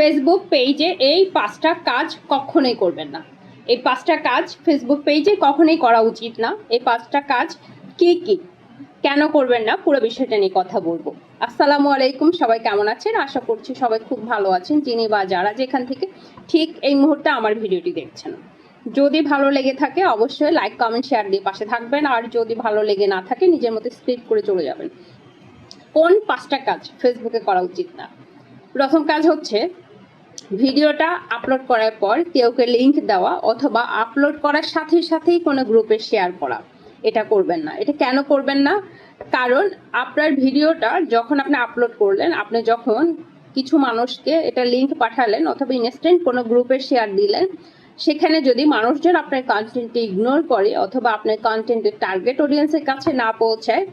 Facebook পেজে এই পাঁচটা কাজ কখনোই করবেন না। এই পাঁচটা কাজ ফেসবুক পেজে কখনোই করা উচিত না। এই পাঁচটা কাজ কি কি? কেন করবেন না? পুরো বিষয়টা নিয়ে কথা বলব। আসসালামু আলাইকুম, সবাই কেমন আছেন? আশা করছি সবাই খুব ভালো আছেন। যিনি বা যারা যেখান থেকে ঠিক এই মুহূর্তে আমার ভিডিওটি দেখছেন। যদি ভালো লেগে থাকে, অবশ্যই লাইক কমেন্ট শেয়ার দিয়ে পাশে থাকবেন। আর যদি ভালো লেগে না থাকে, নিজের মতো স্ক্রিপ্ট করে চলে যাবেন। কোন পাঁচটা কাজ ফেসবুকে করা উচিত না? প্রথম কাজ হচ্ছে ভিডিওটা আপলোড করার পর কেউকে লিংক দেওয়া অথবা আপলোড করার সাথে সাথেই কোনো গ্রুপে শেয়ার করা। এটা করবেন না। এটা কেন করবেন না? কারণ আপনার ভিডিওটা যখন আপনি আপলোড করলেন, আপনি যখন কিছু মানুষকে এটা লিংক পাঠালেন অথবা ইনস্ট্যান্ট কোনো গ্রুপে শেয়ার দিলেন, সেখানে যদি মানুষজন আপনার কন্টেন্টটি ইগনোর করে অথবা আপনার কন্টেন্টের টার্গেট অডিয়েন্সের কাছে না পৌঁছায়,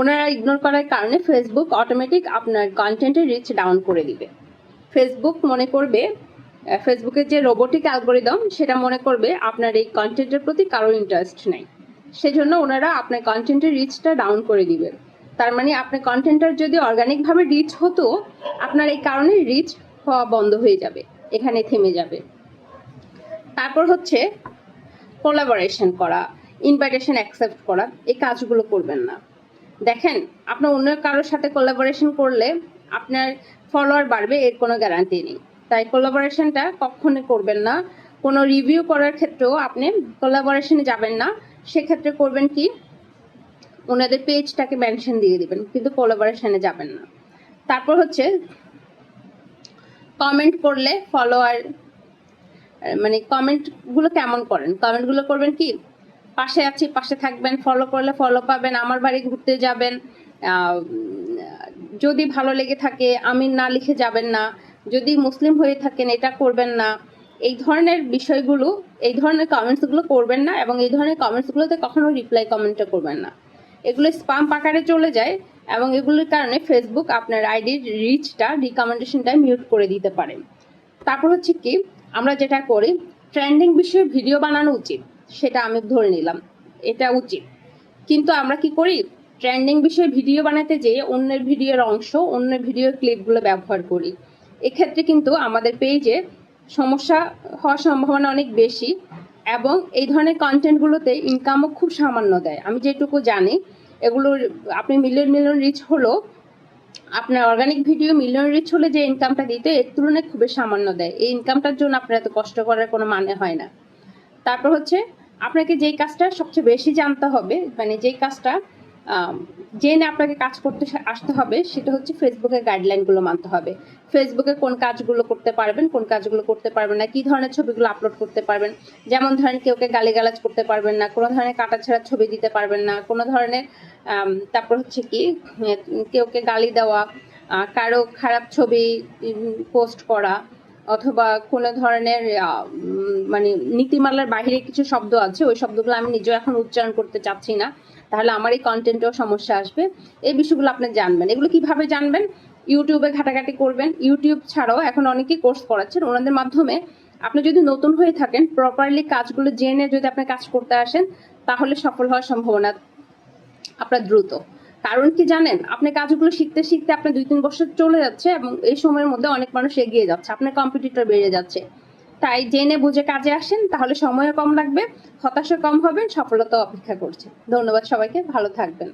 ওনারা ইগনোর করার কারণে ফেসবুক অটোমেটিক আপনার কন্টেন্টের রিচ ডাউন করে দিবে। ফেসবুক মনে করবে ফেসবুকের যে রোবোটিক অ্যালগোরিদম সেটা মনে করবে আপনার এই কন্টেন্টের প্রতি কারোর ইন্টারেস্ট নেই। সেজন্য ওনারা আপনার কন্টেন্টের রিচটা ডাউন করে দিবে। তার মানে আপনার কন্টেন্টটার যদি অর্গানিকভাবে রিচ হতো, আপনার এই কারণে রিচ হওয়া বন্ধ হয়ে যাবে, এখানে থেমে যাবে। তারপর হচ্ছে কোলাবোরেশন করা ইনভাইটেশন অ্যাকসেপ্ট করা, এই কাজগুলো করবেন না। দেখেন, আপনার অন্য কারোর সাথে কোলাবোরেশন করলে আপনার ফলোয়ার বাড়বে, এর কোনো গ্যারান্টি নেই। তাই কোলাবোরেশনটা কখনোই করবেন না। কোনো রিভিউ করার ক্ষেত্রেও আপনি কোলাবোরেশনে যাবেন না। সেক্ষেত্রে করবেন কি? ওনাদের পেজটাকে মেনশন দিয়ে দিবেন, কিন্তু কোলাবোরেশনে যাবেন না। তারপর হচ্ছে কমেন্ট করলে ফলোয়ার মানে কমেন্টগুলো কেমন করেন? কমেন্টগুলো করবেন কি? পাশে আছি, পাশে থাকবেন ফলো করলে ফলো পাবেন, আমার বাড়ি ঘুরতে যাবেন যদি ভালো লেগে থাকে আমি না লিখে যাবেন না। যদি মুসলিম হয়ে থাকেন, এটা করবেন না। এই ধরনের বিষয়গুলো, এই ধরনের কমেন্টসগুলো করবেন না এবং এই ধরনের কমেন্টসগুলোতে কখনো রিপ্লাই কমেন্টটা করবেন না। এগুলো স্পাম আকারে চলে যায় এবং এগুলোর কারণে ফেসবুক আপনার আইডির রিচটা রিকমেন্ডেশনটা মিউট করে দিতে পারে। তারপর হচ্ছে কি, আমরা যেটা করি ট্রেন্ডিং বিষয়ে ভিডিও বানানো উচিত, সেটা আমি ধরে নিলাম, এটা উচিত। কিন্তু আমরা কি করি ট্রেন্ডিং বিষয়ে ভিডিও বানাতে যেয়ে অন্যের ভিডিওর অংশ, অন্যের ভিডিওর ক্লিপগুলো ব্যবহার করি। এক্ষেত্রে কিন্তু আমাদের পেজে সমস্যা হওয়ার সম্ভাবনা অনেক বেশি এবং এই ধরনের কন্টেন্টগুলোতে ইনকামও খুব সামান্য দেয়। আমি যেটুকু জানি, এগুলোর আপনি মিলিয়ন মিলিয়ন রিচ হলো আপনার অর্গানিক ভিডিও মিলিয়ন রিচ হলে যে ইনকামটা দিতে, এর তুলনায় খুবই সামান্য দেয়। এই ইনকামটার জন্য আপনার এত কষ্ট করার কোনো মানে হয় না। তারপর হচ্ছে, আপনাকে যেই কাজটা সবচেয়ে বেশি জানতে হবে মানে যেই কাজটা জেনে আপনাকে কাজ করতে আসতে হবে সেটা হচ্ছে ফেসবুকের গাইডলাইনগুলো মানতে হবে। ফেসবুকে কোন কাজগুলো করতে পারবেন, কোন কাজগুলো করতে পারবেন না, কি ধরনের ছবিগুলো আপলোড করতে পারবেন। যেমন ধরেন কেউকে গালিগালাজ করতে পারবেন না, কোনো ধরনের কাটাছেড়া ছবি দিতে পারবেন না, কোনো ধরনের তারপর হচ্ছে কি কেউকে গালি দেওয়া কারও খারাপ ছবি পোস্ট করা অথবা কোনো ধরনের মানে নীতিমালার বাইরে কিছু শব্দ আছে, ওই শব্দগুলো আমি নিজেও এখন উচ্চারণ করতে চাচ্ছি না। তাহলে আমার এই কন্টেন্টেও সমস্যা আসবে। এই বিষয়গুলো আপনি জানবেন। এগুলো কীভাবে জানবেন? ইউটিউবে ঘাটাঘাটি করবেন। ইউটিউব ছাড়াও এখন অনেকেই কোর্স করাচ্ছেন। ওনাদের মাধ্যমে আপনি যদি নতুন হয়ে থাকেন প্রপারলি কাজগুলো জেনে যদি আপনি কাজ করতে আসেন, তাহলে সফল হওয়ার সম্ভাবনা আপনার দ্রুত। কারণ কি জানেন? আপনি কাজগুলো শিখতে শিখতে আপনার দুই তিন বছর চলে যাচ্ছে এবং এই সময়ের মধ্যে অনেক মানুষ এগিয়ে যাচ্ছে। আপনার কম্পিটিটর বেড়ে যাচ্ছে। তাই জেনে বুঝে কাজে আসেন, তাহলে সময়ও কম লাগবে হতাশা কম হবে সফলতা অপেক্ষা করছে। ধন্যবাদ সবাইকে, ভালো থাকবেন।